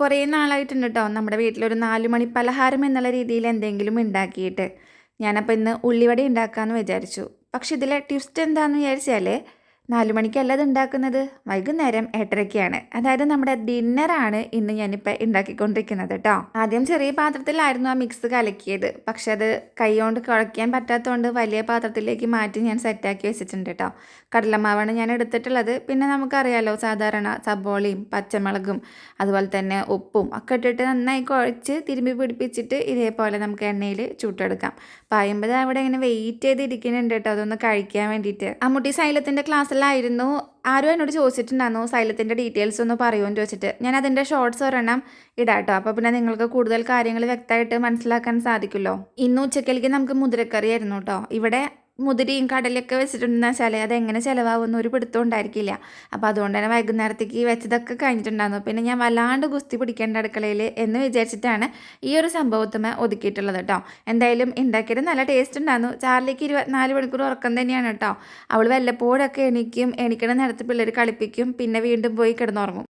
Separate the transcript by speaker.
Speaker 1: കുറേ നാളായിട്ടുണ്ട് കേട്ടോ നമ്മുടെ വീട്ടിലൊരു നാല് മണി പലഹാരം എന്നുള്ള രീതിയിൽ എന്തെങ്കിലും ഉണ്ടാക്കിയിട്ട്. ഞാനപ്പോൾ ഇന്ന് ഉള്ളിവട ഉണ്ടാക്കാമെന്ന് വിചാരിച്ചു. പക്ഷെ ഇതിലെ ട്വിസ്റ്റ് എന്താണെന്ന് വിചാരിച്ചാൽ നാല് മണിക്കല്ല അത് ഉണ്ടാക്കുന്നത്? വൈകുന്നേരം എട്ടരയ്ക്കാണ്. അതായത് നമ്മുടെ ഡിന്നറാണ് ഇന്ന് ഞാനിപ്പോൾ ഉണ്ടാക്കിക്കൊണ്ടിരിക്കുന്നത് കേട്ടോ ആദ്യം ചെറിയ പാത്രത്തിലായിരുന്നു ആ മിക്സ് കലക്കിയത്. പക്ഷെ അത് കൈകൊണ്ട് കുഴക്കാൻ പറ്റാത്തതുകൊണ്ട് വലിയ പാത്രത്തിലേക്ക് മാറ്റി ഞാൻ സെറ്റാക്കി വെച്ചിട്ടുണ്ട് കേട്ടോ കടലമാവാണ് ഞാൻ എടുത്തിട്ടുള്ളത്. പിന്നെ നമുക്കറിയാലോ സാധാരണ സബോളയും പച്ചമുളകും അതുപോലെ തന്നെ ഉപ്പും ഒക്കെ ഇട്ടിട്ട് നന്നായി കുഴച്ച് തിരുമ്പി പിടിപ്പിച്ചിട്ട് ഇതേപോലെ നമുക്ക് എണ്ണയിൽ ചൂട്ടെടുക്കാം. പായുമ്പോൾ അവിടെ ഇങ്ങനെ വെയിറ്റ് ചെയ്തിരിക്കുന്നുണ്ട് കേട്ടോ അതൊന്ന് കഴിക്കാൻ വേണ്ടിയിട്ട്. അമ്മുട്ടി സൈലത്തിന്റെ ക്ലാസ്സിലായിരുന്നു ആരും എന്നോട് ചോദിച്ചിട്ടുണ്ടായിരുന്നു സൈലത്തിന്റെ ഡീറ്റെയിൽസ് ഒന്ന് പറയുമെന്ന് ചോദിച്ചിട്ട്. ഞാൻ അതിന്റെ ഷോർട്ട്സ് ഒരെണ്ണം ഇടാട്ടോ. അപ്പോൾ പിന്നെ നിങ്ങൾക്ക് കൂടുതൽ കാര്യങ്ങൾ വ്യക്തമായിട്ട് മനസ്സിലാക്കാൻ സാധിക്കുമല്ലോ. ഇന്ന് ഉച്ചക്കലേക്ക് നമുക്ക് മുതിരക്കറി ആയിരുന്നു കേട്ടോ ഇവിടെ മുതിരിയും കടലൊക്കെ വെച്ചിട്ടുണ്ടെന്ന് വെച്ചാൽ അതെങ്ങനെ ചിലവാകുമെന്ന് ഒരു പിടുത്തം ഉണ്ടായിരിക്കില്ല. അപ്പോൾ അതുകൊണ്ട് തന്നെ വൈകുന്നേരത്തേക്ക് വെച്ചതൊക്കെ കഴിഞ്ഞിട്ടുണ്ടായിരുന്നു. പിന്നെ ഞാൻ വല്ലാണ്ട് ഗുസ്തി പിടിക്കേണ്ട അടുക്കളയിൽ എന്ന് വിചാരിച്ചിട്ടാണ് ഈ ഒരു സംഭവത്തുമേ ഒതുക്കിയിട്ടുള്ളത് കേട്ടോ എന്തായാലും ഉണ്ടാക്കിയത് നല്ല ടേസ്റ്റ് ഉണ്ടായിരുന്നു ചാർലിക്ക് ഇരുപത്തിനാല് മണിക്കൂർ ഉറക്കം തന്നെയാണ് കേട്ടോ അവൾ വല്ലപ്പോഴൊക്കെ എണീക്കും എണീക്കണ നേരത്തെ പിള്ളേർ കളിപ്പിക്കും പിന്നെ വീണ്ടും പോയി കിടന്നുറങ്ങും.